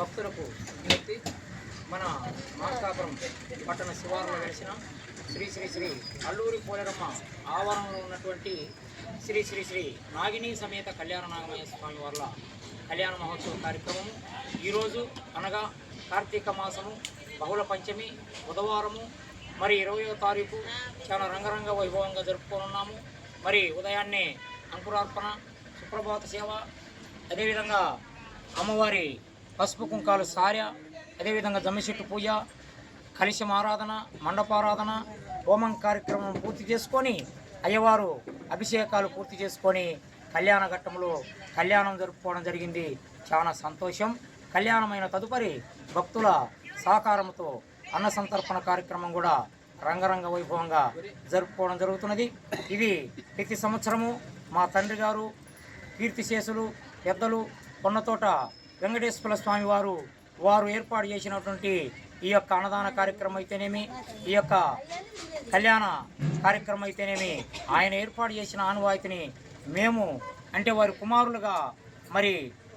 భక్తులకు విజ్ఞప్తి మన మార్కాపురం పట్టణ శివారులో వెలిసిన శ్రీ శ్రీ శ్రీ అల్లూరి పోలేరమ్మ ఆవరణలో ఉన్నటువంటి శ్రీ శ్రీ శ్రీ నాగిని సమేత కళ్యాణ నాగమయ్య స్వామి వార్ల కళ్యాణ మహోత్సవ కార్యక్రమం ఈరోజు అనగా కార్తీక మాసము బహుళ పంచమి బుధవారము. మరి ఇరవయో తారీఖు చాలా రంగరంగ వైభవంగా జరుపుకోనున్నాము. మరి ఉదయాన్నే అంకురార్పణ సుప్రభాత సేవ అదేవిధంగా అమ్మవారి పసుపు కుంకాలు సార్య అదేవిధంగా జమ్మిచెట్టు పూజ కలిశం ఆరాధన మండపారాధన హోమం కార్యక్రమం పూర్తి చేసుకొని అయ్యవారు అభిషేకాలు పూర్తి చేసుకొని కళ్యాణ ఘట్టంలో కళ్యాణం జరుపుకోవడం జరిగింది. చాలా సంతోషం. కళ్యాణమైన తదుపరి భక్తుల సహకారంతో అన్న సంతర్పణ కార్యక్రమం కూడా రంగరంగ వైభవంగా జరుపుకోవడం జరుగుతున్నది. ఇది ప్రతి సంవత్సరము మా తండ్రి గారు కీర్తిశేషులు పెద్దలు కొన్నతోట వెంకటేశ్వర స్వామి వారు వారు ఏర్పాటు చేసినటువంటి ఈ యొక్క అన్నదాన కార్యక్రమం అయితేనేమి ఈ యొక్క కళ్యాణ కార్యక్రమం అయితేనేమి ఆయన ఏర్పాటు చేసిన ఆనవాయితీని మేము అంటే వారి కుమారులుగా మరి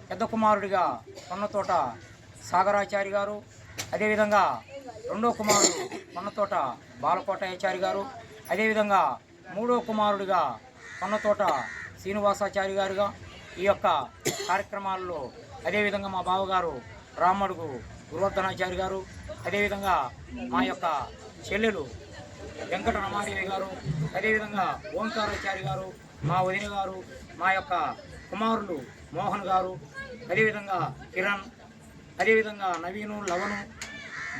పెద్ద కుమారుడిగా కొన్నతోట సాగరాచారి గారు అదేవిధంగా రెండో కుమారుడు కొన్నతోట బాలకోటాచారి గారు అదేవిధంగా మూడో కుమారుడిగా కొన్నతోట శ్రీనివాసాచారి గారుగా ఈ యొక్క కార్యక్రమాల్లో అదేవిధంగా మా బావగారు రామడుగు గురువర్ధనాచారి గారు అదేవిధంగా మా యొక్క చెల్లెలు వెంకట రమాదేవి గారు అదేవిధంగా ఓంకారాచారి గారు మా వదిన గారు మా యొక్క కుమారులు మోహన్ గారు అదేవిధంగా కిరణ్ అదేవిధంగా నవీను లవను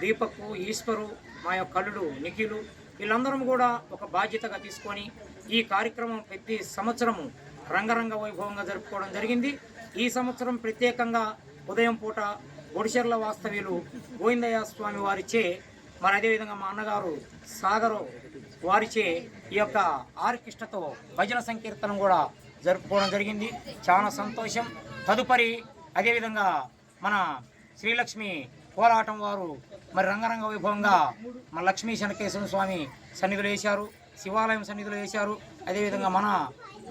దీపక్ ఈశ్వరు మా యొక్క అల్లుడు నిఖిలు వీళ్ళందరం కూడా ఒక బాధ్యతగా తీసుకొని ఈ కార్యక్రమం ప్రతి సంవత్సరము రంగరంగ వైభవంగా జరుపుకోవడం జరిగింది. ఈ సంవత్సరం ప్రత్యేకంగా ఉదయం పూట ఒడిశర్ల వాస్తవ్యులు గోవిందయ్య స్వామి వారిచే మరి అదేవిధంగా మా అన్నగారు సాగరు వారిచే ఈ యొక్క ఆర్కెస్ట్రాతో భజన సంకీర్తనం కూడా జరుపుకోవడం జరిగింది. చాలా సంతోషం. తదుపరి అదేవిధంగా మన శ్రీలక్ష్మి కోలాటం వారు మరి రంగరంగ వైభవంగా మన లక్ష్మీ శనకేశ్వర స్వామి సన్నిధులు వేశారు. శివాలయం సన్నిధులు వేశారు. అదేవిధంగా మన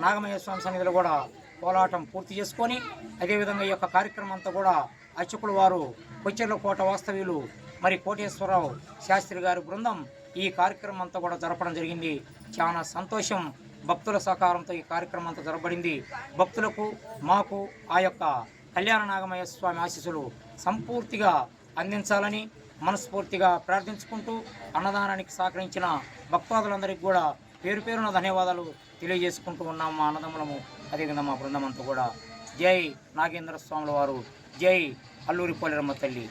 నాగమయ్య స్వామి సన్నిధిలో కూడా కోలాటం పూర్తి చేసుకొని అదేవిధంగా ఈ యొక్క కార్యక్రమం అంతా కూడా అర్చకులు వారు కొచ్చెర్ల కోట వాస్తవ్యులు మరి కోటేశ్వరరావు శాస్త్రి గారి బృందం ఈ కార్యక్రమం అంతా కూడా జరపడం జరిగింది. చాలా సంతోషం భక్తుల సహకారంతో ఈ కార్యక్రమం అంతా జరపబడింది. భక్తులకు మాకు ఆ యొక్క కళ్యాణ నాగమయ్య స్వామి ఆశీస్సులు సంపూర్తిగా అందించాలని మనస్ఫూర్తిగా ప్రార్థించుకుంటూ అన్నదానానికి సహకరించిన భక్తాదులందరికీ కూడా పేరు పేరున ధన్యవాదాలు తెలియజేసుకుంటూ ఉన్నాం మా అన్నదమ్ములము. అదేవిధంగా మా బృందమంతా కూడా. జై నాగేంద్ర స్వాముల వారు. జై అల్లూరి పోలేరమ్మ తల్లి.